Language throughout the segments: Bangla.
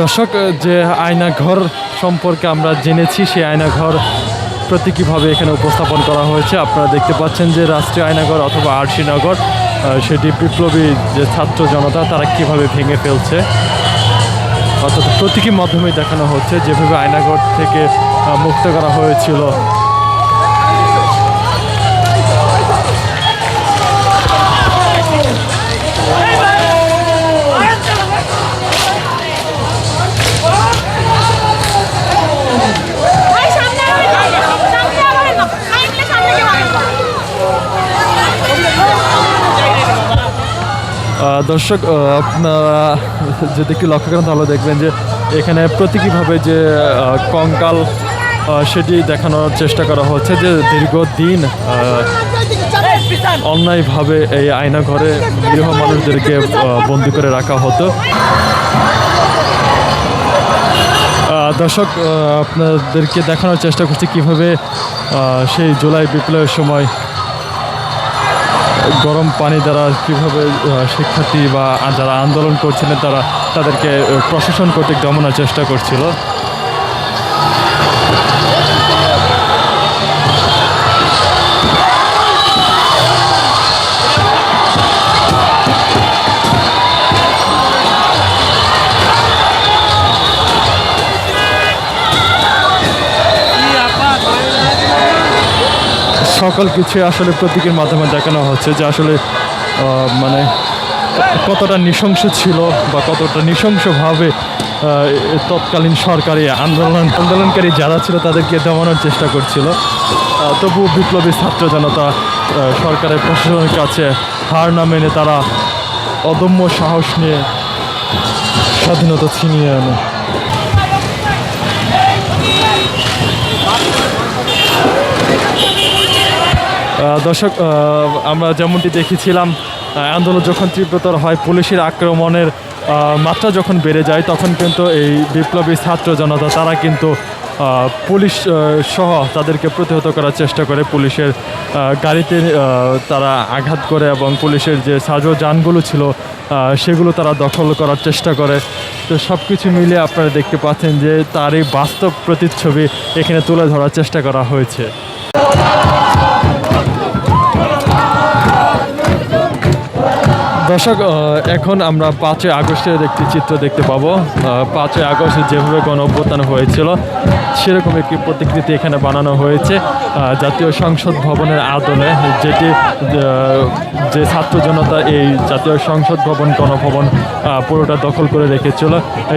দর্শক যে আয়নাঘর সম্পর্কে আমরা জেনেছি, সেই আয়নাঘর প্রতীকীভাবে এখানে উপস্থাপন করা হয়েছে। আপনারা দেখতে পাচ্ছেন যে রাষ্ট্রীয় আয়নাঘর অথবা আরশিনগর সেটি বিপ্লবী যে ছাত্র জনতা, তারা কীভাবে ভেঙে ফেলছে? অর্থাৎ প্রতীকী মাধ্যমে দেখানো হচ্ছে, যেভাবে আয়নাঘর থেকে মুক্ত করা হয়েছিল। দর্শক আপনারা যদি একটু লক্ষ্য করেন তাহলে দেখবেন যে এখানে প্রতীকীভাবে যে কঙ্কাল সেটি দেখানোর চেষ্টা করা হচ্ছে যে দীর্ঘদিন অন্যায়ভাবে এই আয়না ঘরে গৃহ মানুষদেরকে বন্দি করে রাখা হতো। দর্শক আপনাদেরকে দেখানোর চেষ্টা করছি কীভাবে সেই জুলাই বিপ্লবের সময় গরম পানি দ্বারা কীভাবে শিক্ষার্থী বা যারা আন্দোলন করছিলেন তারা তাদেরকে প্রশাসন কর্তৃক দমনের চেষ্টা করছিল। সকল কিছু আসলে প্রতীকের মাধ্যমে দেখানো হচ্ছে যে আসলে মানে কতটা নৃশংস ছিল বা কতটা নৃশংসভাবে তৎকালীন সরকারি আন্দোলন, আন্দোলনকারী যারা ছিল তাদেরকে দমানোর চেষ্টা করছিল। তবু বিপ্লবী ছাত্র জনতা সরকারের প্রশাসনের কাছে হার না মেনে তারা অদম্য সাহস নিয়ে স্বাধীনতা ছিনিয়ে আনে। দর্শক আমরা যেমনটি দেখেছিলাম আন্দোলন যখন তীব্রতর হয়, পুলিশের আক্রমণের মাত্রা যখন বেড়ে যায়, তখন কিন্তু এই বিপ্লবী ছাত্র জনতা, তারা কিন্তু পুলিশ সহ তাদেরকে প্রতিহত করার চেষ্টা করে। পুলিশের গাড়িতে তারা আঘাত করে এবং পুলিশের যে সাজো যানগুলো ছিল সেগুলো তারা দখল করার চেষ্টা করে। তো সব কিছু মিলে আপনারা দেখতে পাচ্ছেন যে তার এই বাস্তব প্রতিচ্ছবি এখানে তুলে ধরার চেষ্টা করা হয়েছে। দর্শক এখন আমরা পাঁচই আগস্টের একটি চিত্র দেখতে পাবো। পাঁচই আগস্ট যেভাবে গণ অভ্যুত্থান হয়েছিল, সেরকম একটি প্রতিকৃতি এখানে বানানো হয়েছে। জাতীয় সংসদ ভবনের আদলে যেটি যে ছাত্র জনতা এই জাতীয় সংসদ ভবন, গণভবন পুরোটা দখল করে রেখেছিল,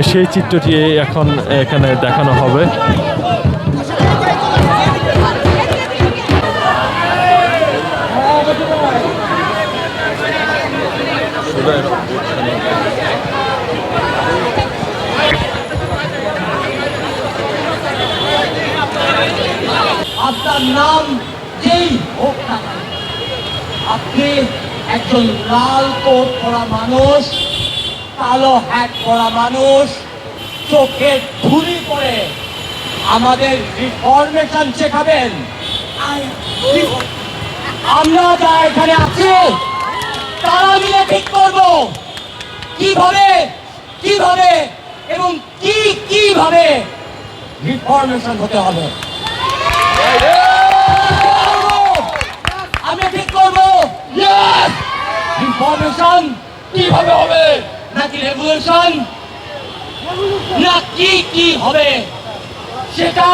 সেই চিত্রটি এখন এখানে দেখানো হবে। আপনার নাম যেই হোক না আপনি একজন লাল কোট পরা মানুষ, কালো হ্যাট পরা মানুষ চোখে ধুলি পরে আমাদের রিফরমেশন শেখাবেন আমরা যা এখানে আছি তারা মিলে ঠিক করব। কীভাবে কীভাবে এবং কি কীভাবে রিফরমেশন হতে হবে? আমি ঠিক করব? ইনফরমেশন কীভাবে হবে? নাকি রেগুলেশন না কি কি হবে? সেটা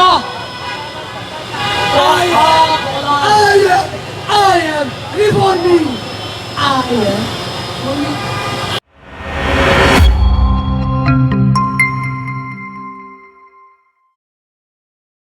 কথা বলা- I am reforming. 二二零终